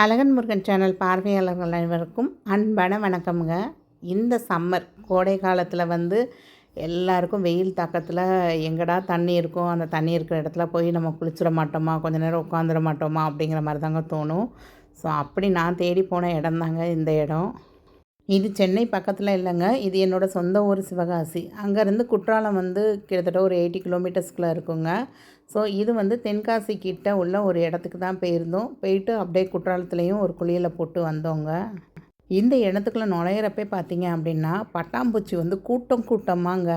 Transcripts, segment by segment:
அழகன் Murugan channel பார்வையாளர்கள் அனைவருக்கும் அன்பான வணக்கம்ங்க. இந்த சம்மர் கோடை காலத்தில் வந்து எல்லாருக்கும் வெயில் தாக்கத்தில் எங்கடா தண்ணி இருக்கும் அந்த தண்ணி இருக்கிற இடத்துல போய் நம்ம குளிச்சிட மாட்டோமா கொஞ்ச நேரம் உட்காந்துட மாட்டோமா அப்படிங்கிற மாதிரி தாங்க தோணும். ஸோ அப்படி நான் தேடி போன இடம் தாங்க இந்த இடம். இது சென்னை பக்கத்தில் இல்லைங்க. இது என்னோடய சொந்த ஊர் சிவகாசி. அங்கேருந்து குற்றாலம் வந்து கிட்டத்தட்ட ஒரு எயிட்டி கிலோமீட்டர்ஸ்குள்ளே இருக்குங்க. ஸோ இது வந்து தென்காசி கிட்ட உள்ள ஒரு இடத்துக்கு தான் போயிருந்தோம். போயிட்டு அப்படியே குற்றாலத்துலேயும் ஒரு குளியில் போட்டு வந்தோங்க. இந்த இடத்துக்குள்ளே நுழையிறப்பே பார்த்தீங்க அப்படின்னா பட்டாம்பூச்சி வந்து கூட்டம் கூட்டமாங்க.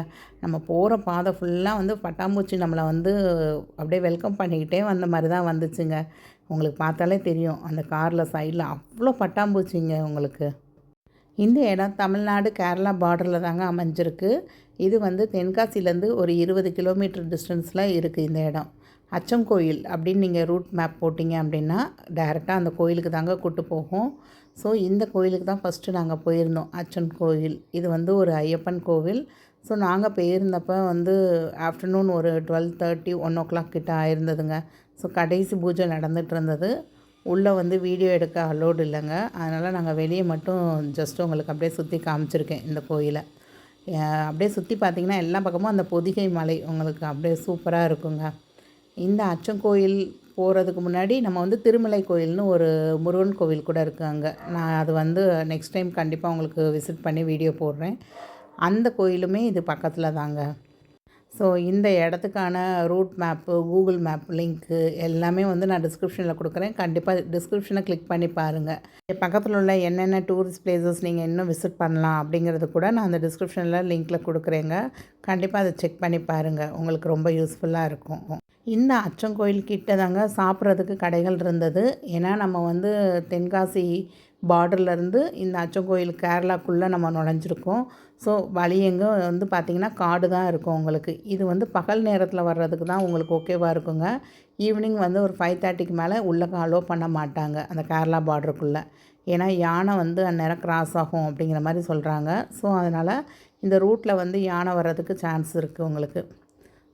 நம்ம போகிற பாதை ஃபுல்லாக வந்து பட்டாம்பூச்சி நம்மளை வந்து அப்படியே வெல்கம் பண்ணிக்கிட்டே வந்த மாதிரி தான் வந்துச்சுங்க. உங்களுக்கு பார்த்தாலே தெரியும். அந்த காரில் சைடில் அவ்வளோ பட்டாம்பூச்சிங்க உங்களுக்கு. இந்த இடம் தமிழ்நாடு கேரளா பார்டரில் தாங்க அமைஞ்சிருக்கு. இது வந்து தென்காசிலேருந்து ஒரு இருபது கிலோமீட்டர் டிஸ்டன்ஸில் இருக்குது இந்த இடம். அச்சங்கோயில் அப்படின்னு நீங்கள் ரூட் மேப் போட்டிங்க அப்படின்னா டைரெக்டாக அந்த கோயிலுக்கு தாங்க கூட்டு போகும். ஸோ இந்த கோயிலுக்கு தான் ஃபஸ்ட்டு நாங்கள் போயிருந்தோம் அச்சன் கோயில். இது வந்து ஒரு ஐயப்பன் கோவில். ஸோ நாங்கள் போயிருந்தப்போ வந்து ஆஃப்டர்நூன் ஒரு twelve thirty one o'clock கிட்ட ஆயிருந்ததுங்க. ஸோ கடைசி பூஜை நடந்துகிட்டு இருந்தது. உள்ளே வந்து வீடியோ எடுக்க அலோடு இல்லைங்க. அதனால் நாங்கள் வெளியே மட்டும் ஜஸ்ட் உங்களுக்கு அப்படியே சுற்றி காமிச்சிருக்கேன் இந்த கோயிலை. அப்படியே சுற்றி பார்த்திங்கன்னா எல்லா பக்கமும் அந்த பொதிகை மலை உங்களுக்கு அப்படியே சூப்பராக இருக்குங்க. இந்த அச்சங்கோயில் போகிறதுக்கு முன்னாடி நம்ம வந்து திருமலை கோயில்னு ஒரு முருகன் கோவில் கூட இருக்குது அங்கே நான் அது வந்து நெக்ஸ்ட் டைம் கண்டிப்பாக உங்களுக்கு விசிட் பண்ணி வீடியோ போடுறேன். அந்த கோயிலுமே இது பக்கத்தில் தாங்க. ஸோ இந்த இடத்துக்கான route map Google map link எல்லாமே வந்து நான் டிஸ்கிரிப்ஷனில் கொடுக்குறேன். கண்டிப்பாக டிஸ்கிரிப்ஷனை கிளிக் பண்ணி பாருங்கள் பக்கத்தில் உள்ள என்னென்ன டூரிஸ்ட் பிளேசஸ் நீங்கள் இன்னும் விசிட் பண்ணலாம் அப்படிங்கிறது கூட நான் அந்த டிஸ்கிரிப்ஷனில் லிங்க்கில் கொடுக்குறேங்க. கண்டிப்பாக அதை செக் பண்ணி பாருங்கள் உங்களுக்கு ரொம்ப யூஸ்ஃபுல்லாக இருக்கும். இந்த அச்சங்கோயில் கிட்ட தாங்க சாப்பிட்றதுக்கு கடைகள் இருந்தது. ஏன்னா நம்ம வந்து தென்காசி பார்டர்லேருந்து இந்த அச்சங்கோயில் கேரளாக்குள்ளே நம்ம நுழைஞ்சிருக்கோம். ஸோ வழி எங்கே வந்து பார்த்திங்கன்னா காடு தான் இருக்கும் உங்களுக்கு. இது வந்து பகல் நேரத்தில் வர்றதுக்கு தான் உங்களுக்கு ஓகேவாக இருக்குங்க. ஈவினிங் வந்து ஒரு ஃபைவ் தேர்ட்டிக்கு மேலே உள்ளே அலோ பண்ண மாட்டாங்க அந்த கேரளா பார்டருக்குள்ளே ஏன்னா யானை வந்து அந்நேரம் கிராஸ் ஆகும் அப்படிங்கிற மாதிரி சொல்கிறாங்க ஸோ அதனால் இந்த ரூட்டில் வந்து யானை வர்றதுக்கு சான்ஸ் இருக்குது உங்களுக்கு.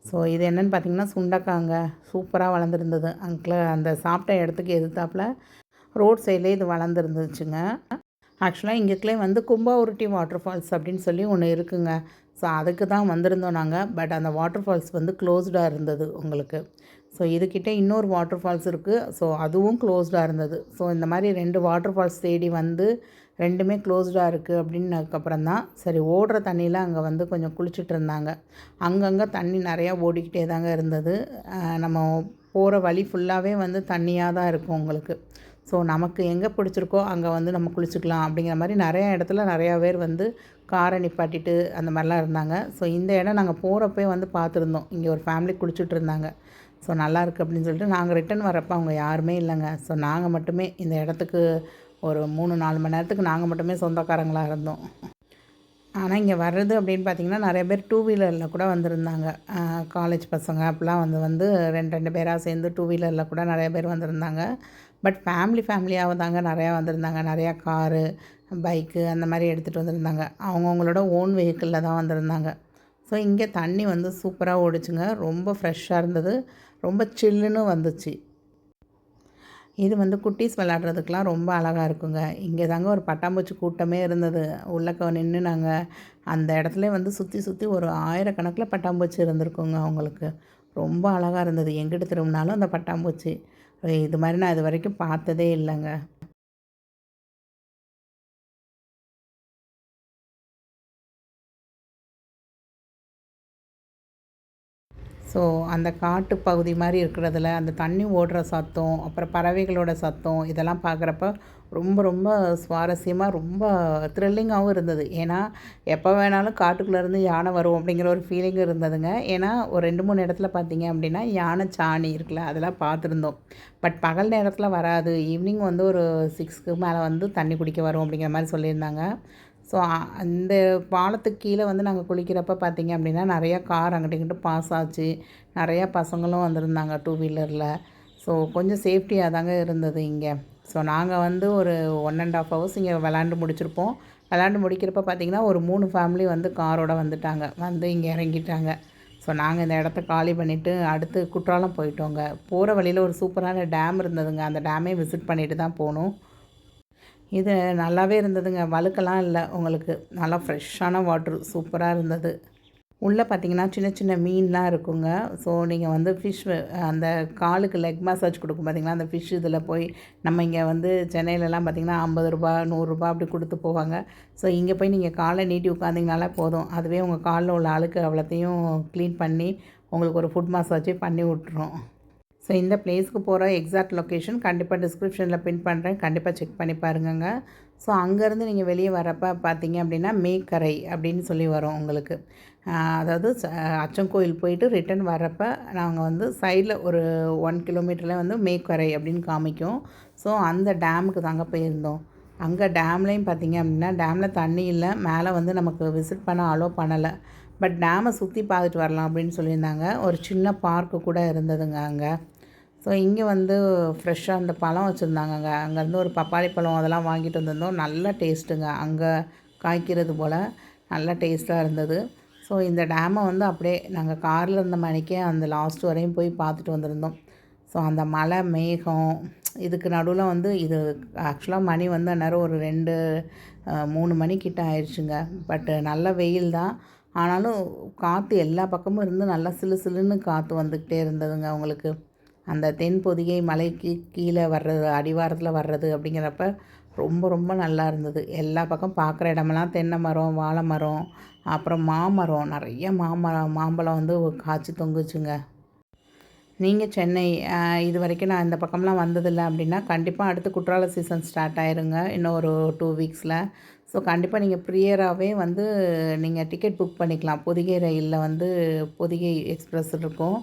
ஸோ இது என்னென்னு பார்த்தீங்கன்னா சுண்டக்காங்க. சூப்பராக வளர்ந்துருந்தது. அங்கில் அந்த சாப்பிட்ட இடத்துக்கு எதிர்த்தாப்பில் ரோட் சைடில் இது வளர்ந்துருந்துச்சுங்க. ஆக்சுவலாக இங்கேக்குள்ளே வந்து கும்பாவுருட்டி வாட்டர் ஃபால்ஸ் அப்படின்னு சொல்லி ஒன்று இருக்குங்க. ஸோ அதுக்கு தான் வந்திருந்தோம் நாங்கள் பட் அந்த வாட்டர் ஃபால்ஸ் வந்து க்ளோஸ்டாக இருந்தது உங்களுக்கு. ஸோ இதுக்கிட்ட இன்னொரு வாட்டர் ஃபால்ஸ் இருக்குது ஸோ அதுவும் க்ளோஸ்டாக இருந்தது. ஸோ இந்த மாதிரி ரெண்டு வாட்டர் ஃபால்ஸ் தேடி வந்து ரெண்டுமே க்ளோஸ்டாக இருக்குது அப்படின்னதுக்கப்புறம் தான் சரி ஓடுற தண்ணியில் அங்கே வந்து கொஞ்சம் குளிச்சுட்டு இருந்தாங்க. அங்கங்கே தண்ணி நிறையா ஓடிக்கிட்டே தாங்க இருந்தது. நம்ம போகிற வழி ஃபுல்லாகவே வந்து தண்ணியாக தான் இருக்கும் உங்களுக்கு. ஸோ நமக்கு எங்கே பிடிச்சிருக்கோ அங்கே வந்து நம்ம குளிச்சுக்கலாம் அப்படிங்கிற மாதிரி நிறையா இடத்துல நிறையா பேர் வந்து காரை நிப்பாட்டிட்டு அந்த மாதிரிலாம் இருந்தாங்க. ஸோ இந்த இடம் நாங்கள் போகிறப்பே வந்து பார்த்துருந்தோம். இங்கே ஒரு ஃபேமிலி குளிச்சுட்டு இருந்தாங்க. ஸோ நல்லாயிருக்கு அப்படின்னு சொல்லிட்டு நாங்கள் ரிட்டன் வரப்போ அவங்க யாருமே இல்லைங்க. ஸோ நாங்கள் மட்டுமே இந்த இடத்துக்கு ஒரு மூணு நாலு மணி நேரத்துக்கு நாங்கள் மட்டுமே சொந்தக்காரங்களாக இருந்தோம். ஆனால் இங்கே வர்றது அப்படின்னு பார்த்திங்கன்னா நிறைய பேர் டூ வீலரில் கூட வந்திருந்தாங்க. காலேஜ் பசங்க அப்படிலாம் வந்து வந்து ரெண்டு ரெண்டு பேராக சேர்ந்து டூ வீலரில் கூட நிறைய பேர் வந்திருந்தாங்க. பட் ஃபேமிலி ஃபேமிலியாக தாங்க நிறையா வந்திருந்தாங்க. நிறையா காரு பைக்கு அந்த மாதிரி எடுத்துகிட்டு வந்திருந்தாங்க. அவங்கவுங்களோட ஓன் வெஹிக்கிளில் தான் வந்திருந்தாங்க. ஸோ இங்கே தண்ணி வந்து சூப்பராக ஓடிச்சுங்க. ரொம்ப ஃப்ரெஷ்ஷாக இருந்தது. ரொம்ப சில்லுன்னு வந்துச்சு. இது வந்து குட்டீஸ் விளாட்றதுக்கெலாம் ரொம்ப அழகாக இருக்குங்க. இங்கே தாங்க ஒரு பட்டாம்பூச்சி கூட்டமே இருந்தது. உள்ளக்க நின்று நாங்கள் அந்த இடத்துல வந்து சுற்றி சுற்றி ஒரு ஆயிரக்கணக்கில் பட்டாம்பூச்சி இருந்திருக்குங்க அவங்களுக்கு. ரொம்ப அழகாக இருந்தது. எங்கிட்ட திரும்பினாலும் அந்த பட்டாம்பூச்சி. இது மாதிரி நான் இது வரைக்கும் பார்த்ததே இல்லைங்க. ஸோ அந்த காட்டு பகுதி மாதிரி இருக்கிறதுல அந்த தண்ணி ஓடுற சத்தம் அப்புறம் பறவைகளோட சத்தம் இதெல்லாம் பார்க்குறப்ப ரொம்ப ரொம்ப சுவாரஸ்யமாக ரொம்ப த்ரில்லிங்காகவும் இருந்தது. ஏன்னா எப்போ வேணாலும் காட்டுக்குள்ளேருந்து யானை வரும் அப்படிங்கிற ஒரு ஃபீலிங் இருந்ததுங்க. ஏன்னா ஒரு ரெண்டு மூணு இடத்துல பார்த்தீங்க அப்படின்னா யானை சாணி இருக்குல்ல அதெல்லாம் பார்த்துருந்தோம். பட் பகல் நேரத்தில் வராது. ஈவினிங் வந்து ஒரு சிக்ஸ்க்கு மேலே வந்து தண்ணி குடிக்க வரும் அப்படிங்கிற மாதிரி சொல்லியிருந்தாங்க. ஸோ அந்த பாலத்துக்கு கீழே வந்து நாங்கள் குளிக்கிறப்ப பார்த்திங்க அப்படின்னா நிறையா கார் அங்கிட்டு இங்கிட்ட பாஸ் ஆச்சு. நிறையா பசங்களும் வந்திருந்தாங்க டூ வீலரில் ஸோ கொஞ்சம் சேஃப்டியாக தாங்க இருந்தது இங்கே. ஸோ நாங்கள் வந்து ஒரு ஒன் அண்ட் ஆஃப் ஹவர்ஸ் இங்கே விளாண்டு முடிச்சிருப்போம். விளாண்டு முடிக்கிறப்ப பார்த்திங்கன்னா ஒரு மூணு ஃபேமிலி வந்து காரோட வந்துட்டாங்க. வந்து இங்கே இறங்கிட்டாங்க. ஸோ நாங்கள் இந்த இடத்த காலி பண்ணிவிட்டு அடுத்து குற்றாலம் போயிட்டோங்க. போகிற வழியில் ஒரு சூப்பரான டேம் இருந்ததுங்க. அந்த டேமே விசிட் பண்ணிவிட்டு தான் போகணும் இது நல்லாவே இருந்ததுங்க. வழுக்கெல்லாம் இல்லை. உங்களுக்கு நல்லா ஃப்ரெஷ்ஷான வாட்ரு சூப்பராக இருந்தது. உள்ளே பார்த்தீங்கன்னா சின்ன சின்ன மீன்லாம் இருக்குங்க. ஸோ நீங்கள் வந்து ஃபிஷ் அந்த காலுக்கு லெக் மசாஜ் கொடுக்கும் பார்த்தீங்களா அந்த ஃபிஷ் இதில் போய் நம்ம இங்கே வந்து சென்னையிலலாம் பார்த்தீங்கன்னா ஐம்பது ரூபா நூறுரூபா அப்படி கொடுத்து போவாங்க. ஸோ இங்கே போய் நீங்கள் காலை நீட்டி உட்காந்திங்கனாலே போதும். அதுவே உங்கள் காலில் உள்ள அழுக்கு அவ்வளோத்தையும் க்ளீன் பண்ணி உங்களுக்கு ஒரு ஃபுட் மசாஜே பண்ணி விட்ரும் ஸோ இந்த பிளேஸ்க்கு போகிற எக்ஸாக்ட் லொக்கேஷன் கண்டிப்பாக டிஸ்கிரிப்ஷனில் பின் பண்ணுறேன் கண்டிப்பாக செக் பண்ணி பாருங்கங்க. ஸோ அங்கேருந்து நீங்கள் வெளியே வரப்போ பார்த்தீங்க அப்படின்னா மேக்கரை அப்படின்னு சொல்லி வரும் உங்களுக்கு. அதாவது அச்சங்கோயில் போயிட்டு ரிட்டர்ன் வரப்போ நாங்கள் வந்து சைடில் ஒரு ஒன் கிலோமீட்டரில் வந்து மேக்கரை அப்படின்னு காமிக்கும். ஸோ அந்த டேமுக்கு தாங்க போயிருந்தோம். அங்கே டேம்லேயும் பார்த்தீங்க அப்படின்னா டேமில் தண்ணி இல்லை. மேலே வந்து நமக்கு விசிட் பண்ண அலோவ் பண்ணலை. பட் டேமை சுற்றி பார்த்துட்டு வரலாம் அப்படின்னு சொல்லியிருந்தாங்க. ஒரு சின்ன பார்க்கு கூட இருந்ததுங்க அங்கே. ஸோ இங்கே வந்து ஃப்ரெஷ்ஷாக அந்த பழம் வச்சுருந்தாங்க அங்கே அங்கேருந்து ஒரு பப்பாளி பழம் அதெல்லாம் வாங்கிட்டு வந்திருந்தோம். நல்ல டேஸ்ட்டுங்க அங்கே காய்க்கிறது போல் நல்ல டேஸ்ட்டாக இருந்தது. ஸோ இந்த டேமை வந்து அப்படியே நாங்கள் காரில் இருந்த மணிக்கே அந்த லாஸ்ட் வரையும் போய் பார்த்துட்டு வந்திருந்தோம். ஸோ அந்த மலை மேகம் இதுக்கு நடுவில் வந்து இது ஆக்சுவலாக மணி வந்து அந்நேரம் ஒரு ரெண்டு மூணு மணிக்கிட்ட ஆயிடுச்சுங்க. பட்டு நல்ல வெயில் தான். ஆனாலும் காற்று எல்லா பக்கமும் இருந்து நல்லா சிலு சிலுன்னு காற்று வந்துக்கிட்டே இருந்ததுங்க அவங்களுக்கு. அந்த தென் பொதிகை மலைக்கு கீழே வர்றது அடிவாரத்தில் வர்றது அப்படிங்கிறப்ப ரொம்ப ரொம்ப நல்லா இருந்தது. எல்லா பக்கம் பார்க்குற இடமெல்லாம் தென்னை மரம் வாழை மரம் அப்புறம் மாமரம். நிறைய மாமரம் மாம்பழம் வந்து காய்ச்சி தொங்குச்சுங்க. நீங்கள் சென்னை இது வரைக்கும் நான் இந்த பக்கம்லாம் வந்ததில்லை அப்படின்னா கண்டிப்பாக அடுத்து குற்றால சீசன் ஸ்டார்ட் ஆயிருங்க. இன்னும் ஒரு டூ வீக்ஸில் ஸோ கண்டிப்பாக நீங்கள் ப்ரியராகவே வந்து நீங்கள் டிக்கெட் புக் பண்ணிக்கலாம். பொதிகை ரயிலில் வந்து பொதிகை எக்ஸ்ப்ரெஸ் இருக்கும்.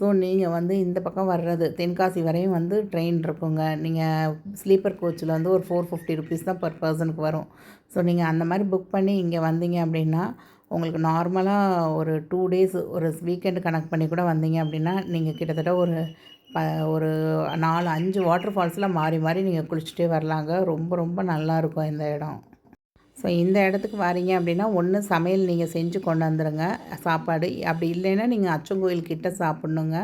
ஸோ நீங்கள் வந்து இந்த பக்கம் வர்றது தென்காசி வரையும் வந்து ட்ரெயின் இருக்குங்க. நீங்கள் ஸ்லீப்பர் கோச்சில் வந்து ஒரு ஃபோர் ஃபிஃப்டி ருபீஸ் தான் பர் பர்சனுக்கு வரும். ஸோ நீங்கள் அந்த மாதிரி புக் பண்ணி இங்கே வந்தீங்க அப்படின்னா உங்களுக்கு நார்மலாக ஒரு டூ டேஸ் ஒரு வீக்கெண்டு கணக்கு பண்ணி கூட வந்தீங்க அப்படின்னா நீங்கள் கிட்டத்தட்ட ஒரு ப ஒரு நாலு அஞ்சு வாட்டர் ஃபால்ஸில் மாறி மாறி நீங்கள் குளிச்சுட்டே வரலாங்க. ரொம்ப ரொம்ப நல்லா இருக்கும் இந்த இடம். ஸோ இந்த இடத்துக்கு வரீங்க அப்படின்னா ஒன்று சமையல் நீங்கள் செஞ்சு கொண்டு வந்துடுங்க சாப்பாடு அப்படி இல்லைன்னா நீங்கள் அச்சங்கோயில் கிட்டே சாப்பிட்ணுங்க.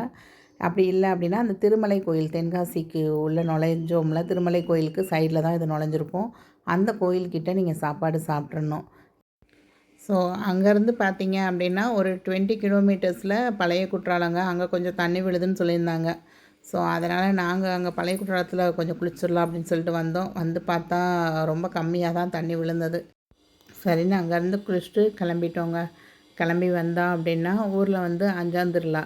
அப்படி இல்லை அப்படின்னா அந்த திருமலை கோயில் தென்காசிக்கு உள்ள நுழைஞ்சோம்ல திருமலை கோயிலுக்கு சைடில் தான் இது நுழைஞ்சிருப்போம் அந்த கோயில்கிட்ட நீங்கள் சாப்பாடு சாப்பிட்றணும் ஸோ அங்கேருந்து பார்த்தீங்க அப்படின்னா ஒரு டுவெண்ட்டி கிலோமீட்டர்ஸில் பழைய குற்றாலங்க அங்கே கொஞ்சம் தண்ணி விழுதுன்னு சொல்லியிருந்தாங்க. ஸோ அதனால் நாங்கள் அங்கே பழைய குற்றாலத்தில் கொஞ்சம் குளிச்சிடலாம் அப்படின்னு சொல்லிட்டு வந்தோம். வந்து பார்த்தா ரொம்ப கம்மியாக தான் தண்ணி விழுந்தது. சரின்னு அங்கேருந்து குளிச்சுட்டு கிளம்பிட்டோங்க. கிளம்பி வந்தோம் அப்படின்னா ஊரில் வந்து அஞ்சாம் திருவிழா.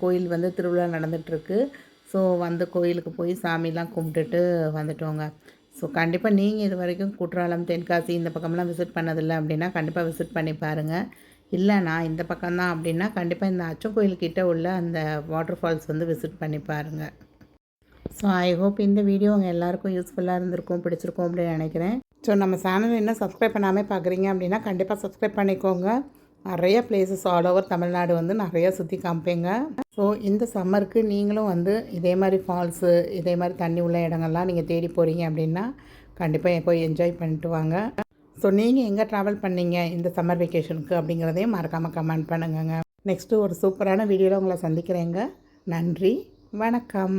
கோயில் வந்து திருவிழா நடந்துகிட்ருக்கு ஸோ வந்து கோயிலுக்கு போய் சாமிலாம் கும்பிட்டுட்டு வந்துட்டோங்க. ஸோ கண்டிப்பாக நீங்கள் இது வரைக்கும் குற்றாலம் தென்காசி இந்த பக்கம்லாம் விசிட் பண்ணதில்லை அப்படின்னா கண்டிப்பாக விசிட் பண்ணி பாருங்கள் இல்லை நான் இந்த பக்கம்தான் அப்படின்னா கண்டிப்பாக இந்த அச்சம் கோயில்கிட்ட உள்ள அந்த வாட்டர் ஃபால்ஸ் வந்து விசிட் பண்ணி பாருங்கள் ஸோ ஐ ஹோப் இந்த வீடியோ உங்கள் எல்லாருக்கும் யூஸ்ஃபுல்லாக இருந்திருக்கும் பிடிச்சிருக்கும் அப்படின்னு நினைக்கிறேன். ஸோ நம்ம சேனல் என்ன சப்ஸ்கிரைப் பண்ணாமல் பார்க்குறீங்க அப்படின்னா கண்டிப்பாக சப்ஸ்கிரைப் பண்ணிக்கோங்க. நிறைய பிளேசஸ் ஆல் ஓவர் தமிழ்நாடு வந்து நிறையா சுற்றி காமிப்பேங்க. ஸோ இந்த சம்மருக்கு நீங்களும் வந்து இதே மாதிரி ஃபால்ஸு இதே மாதிரி தண்ணி உள்ள இடங்கள்லாம் நீங்கள் தேடி போகிறீங்க அப்படின்னா கண்டிப்பாக போய் என்ஜாய் பண்ணிட்டு வாங்க. ஸோ நீங்கள் எங்கே ட்ராவல் பண்ணீங்க இந்த சம்மர் வெக்கேஷனுக்கு அப்படிங்கிறதையும் மறக்காமல் கமெண்ட் பண்ணுங்கங்க. நெக்ஸ்ட்டு ஒரு சூப்பரான வீடியோவில் உங்களை சந்திக்கிறேங்க. நன்றி. வணக்கம்.